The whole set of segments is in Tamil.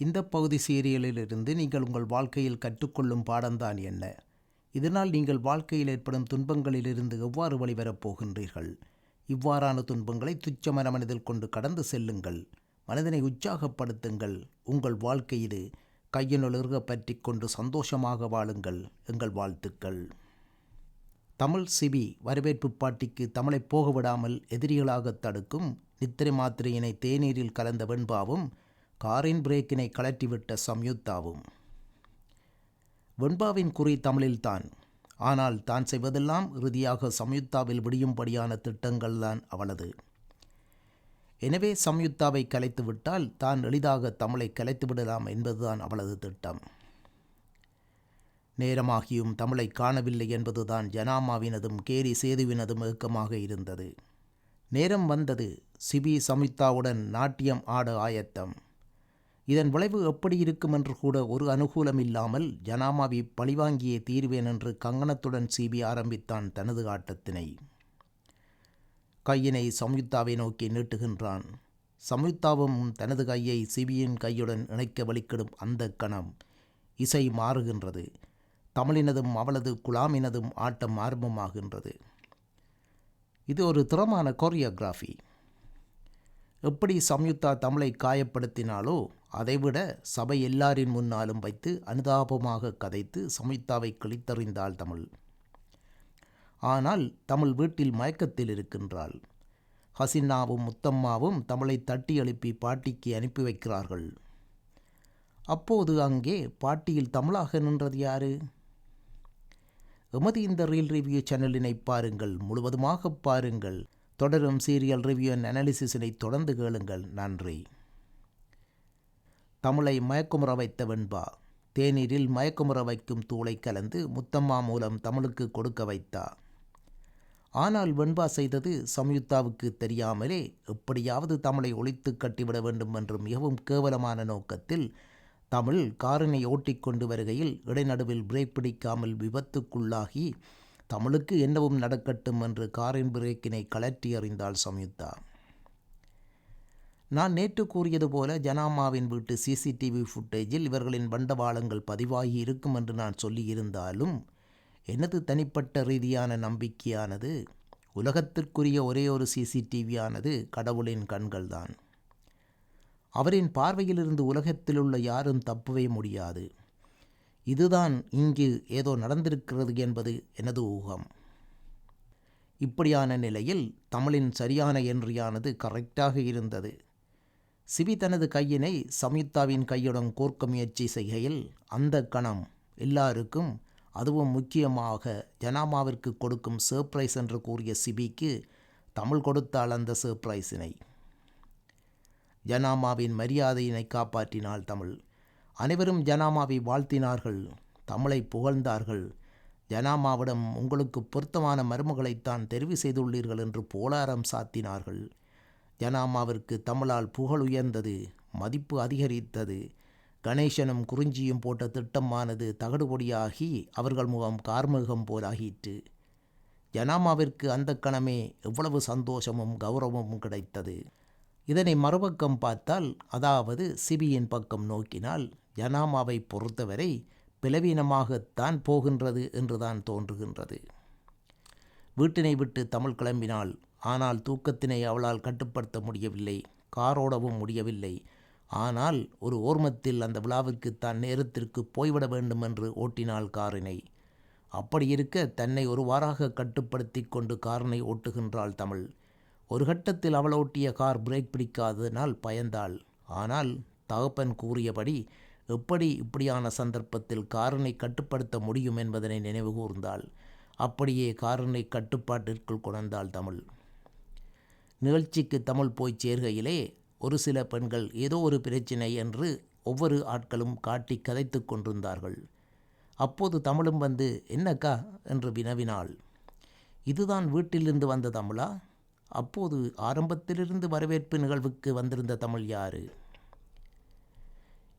இந்த பகுதி சீரியலிலிருந்து நீங்கள் உங்கள் வாழ்க்கையில் கற்றுக்கொள்ளும் பாடம்தான் என்ன? இதனால் நீங்கள் வாழ்க்கையில் ஏற்படும் துன்பங்களிலிருந்து எவ்வாறு வழிவரப் போகின்றீர்கள்? இவ்வாறான துன்பங்களை துச்சமன மனதில் கொண்டு கடந்து செல்லுங்கள். மனதினை உற்சாகப்படுத்துங்கள். உங்கள் வாழ்க்கையிலே கையினுள் இறுக பற்றி கொண்டு சந்தோஷமாக வாழுங்கள். எங்கள் வாழ்த்துக்கள். தமிழ் சிபி வரவேற்பு பாட்டிக்கு தமிழை போக விடாமல் எதிரிகளாக தடுக்கும் நித்திரை மாத்திரையினை தேநீரில் கலந்த வெண்பாவும் காரின் பிரேக்கினை கலற்றிவிட்ட சம்யுக்தாவும். வெண்பாவின் குறி தமிழில்தான். ஆனால் தான் செய்வதெல்லாம் இறுதியாக சம்யுக்தாவில் விடியும்படியான திட்டங்கள்தான் அவளது. எனவே சம்யுக்தாவை கலைத்து விட்டால் தான் எளிதாக தமிழை கலைத்து விடலாம் என்பதுதான் அவளது திட்டம். நேரமாகியும் தமிழை காணவில்லை என்பதுதான் ஜனாமாவினதும் கேரி சேதுவினதும் ஏக்கமாக இருந்தது. நேரம் வந்தது. சிபி சமிதாவுடன் நாட்டியம் ஆட ஆயத்தம். இதன் விளைவு எப்படி இருக்கும் என்று கூட ஒரு அனுகூலம் இல்லாமல் ஜனாமாவி பழிவாங்கியே தீர்வேன் என்று கங்கணத்துடன் சிபி ஆரம்பித்தான் தனது ஆட்டத்தினை. கையினை சம்யுக்தாவை நோக்கி நீட்டுகின்றான். சம்யுக்தாவும் தனது கையை சிபியின் கையுடன் இணைக்க வலிக்கிடும் அந்த கணம் இசை மாறுகின்றது. தமிழினதும் அவளது குலாமினதும் ஆட்டம் ஆரம்பமாகின்றது. இது ஒரு திறமான கொரியோகிராஃபி எப்படி சம்யுக்தா தமிழை காயப்படுத்தினாலோ அதைவிட சபை எல்லாரின் முன்னாலும் வைத்து அனுதாபமாக கதைத்து சம்யுக்தாவை கிழித்தறிந்தாள் தமிழ். ஆனால் தமிழ் வீட்டில் மயக்கத்தில் இருக்கின்றாள். ஹசின்னாவும் முத்தம்மாவும் தமிழை தட்டி எழுப்பி பாட்டிக்கு அனுப்பி வைக்கிறார்கள். அப்போது அங்கே பாட்டியில் தமிழாக நின்றது யாரு? எமது இந்த ரீல் ரிவ்யூ சேனலினை பாருங்கள் முழுவதுமாக பாருங்கள். தொடரும் சீரியல் ரிவ்யூ அண்ட் அனாலிசிஸினை தொடர்ந்து கேளுங்கள். நன்றி. தமிழை மயக்குமுற வைத்த வெண்பா. தேநீரில் மயக்குமுற வைக்கும் தூளை கலந்து முத்தம்மா மூலம் தமிழுக்கு கொடுக்க வைத்தா. ஆனால் வெண்பா செய்தது சம்யுக்தாவுக்கு தெரியாமலே எப்படியாவது தமிழை ஒழித்து கட்டிவிட வேண்டும் என்று மிகவும் கேவலமான நோக்கத்தில் தமிழ் காரினை ஓட்டிக்கொண்டு வருகையில் இடைநடுவில் பிரேக் பிடிக்காமல் விபத்துக்குள்ளாகி தமிழுக்கு என்னவும் நடக்கட்டும் என்று காரின் பிரேக்கினை கலற்றி அறிந்தாள் சம்யுக்தா. நான் நேற்று கூறியது போல ஜனாமாவின் வீட்டு சிசிடிவி ஃபுட்டேஜில் இவர்களின் பண்டவாளங்கள் பதிவாகி இருக்கும் என்று நான் சொல்லியிருந்தாலும் எனது தனிப்பட்ட ரீதியான நம்பிக்கையானது உலகத்திற்குரிய ஒரே ஒரு சிசிடிவியானது கடவுளின் கண்கள்தான். அவரின் பார்வையிலிருந்து உலகத்திலுள்ள யாரும் தப்பவே முடியாது. இதுதான் இங்கு ஏதோ நடந்திருக்கிறது என்பது எனது ஊகம். இப்படியான நிலையில் தமிழின் சரியான என்றியானது கரெக்டாக இருந்தது. சிவி தனது கையினை சம்யுக்தாவின் கையுடன் கோர்க்க முயற்சி செய்கையில் அந்த கணம் எல்லாருக்கும் அதுவும் முக்கியமாக ஜனாமாவிற்கு கொடுக்கும் சர்ப்ரைஸ் என்று கூறிய சிபிக்கு தமிழ் கொடுத்தாள் அந்த சர்ப்ரைஸினை ஜனாமாவின் மரியாதையினை காப்பாற்றினாள் தமிழ். அனைவரும் ஜனாமாவை வாழ்த்தினார்கள் தமிழை புகழ்ந்தார்கள். ஜனாமாவிடம் உங்களுக்கு பொருத்தமான மருமகளைத்தான் தெரிவு செய்துள்ளீர்கள் என்று போலாரம் சாத்தினார்கள். ஜனாமாவிற்கு தமிழால் புகழ் உயர்ந்தது மதிப்பு அதிகரித்தது. கணேசனும் குறிஞ்சியும் போட்ட திட்டமானது தகடுபொடியாகி அவர்கள் முகம் கார்முகம் போலாகிற்று. ஜனாமாவிற்கு அந்த கணமே எவ்வளவு சந்தோஷமும் கௌரவமும் கிடைத்தது. இதனை மறுபக்கம் பார்த்தால் அதாவது சிபியின் பக்கம் நோக்கினால் ஜனாமாவை பொறுத்தவரை பிளவீனமாகத்தான் போகின்றது என்றுதான் தோன்றுகின்றது. வீட்டினை விட்டு தமிழ் கிளம்பினாள் ஆனால் தூக்கத்தினை அவளால் கட்டுப்படுத்த முடியவில்லை காரோடவும் முடியவில்லை. ஆனால் ஒரு ஓர்மத்தில் அந்த விழாவிற்கு தான் நேரத்திற்கு போய்விட வேண்டும் என்று ஓட்டினாள் காரினை. அப்படி இருக்க தன்னை ஒருவாறாக கட்டுப்படுத்தி கொண்டு காரினை ஓட்டுகின்றாள் தமிழ். ஒரு கட்டத்தில் அவள் ஓட்டிய கார் பிரேக் பிடிக்காததனால் பயந்தாள். ஆனால் தகப்பன் கூறியபடி எப்படி இப்படியான சந்தர்ப்பத்தில் காரனை கட்டுப்படுத்த முடியும் என்பதனை நினைவு கூர்ந்தால் அப்படியே காரனை கட்டுப்பாட்டிற்குள் கொணர்ந்தாள் தமிழ். நிகழ்ச்சிக்கு தமிழ் போய் சேர்கையிலே ஒரு சில பெண்கள் ஏதோ ஒரு பிரச்சினை என்று ஒவ்வொரு ஆட்களும் காட்டி கதைத்து கொண்டிருந்தார்கள். அப்போது தமிழும் வந்து என்னக்கா? என்று வினவினாள். இதுதான் வீட்டிலிருந்து வந்த தமிழா? அப்போது ஆரம்பத்திலிருந்து வரவேற்பு நிகழ்வுக்கு வந்திருந்த தமிழ் யாரு?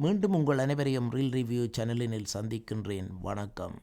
மீண்டும் உங்கள் அனைவரையும் ரீல் ரிவ்யூ சேனலினில் சந்திக்கின்றேன். வணக்கம்.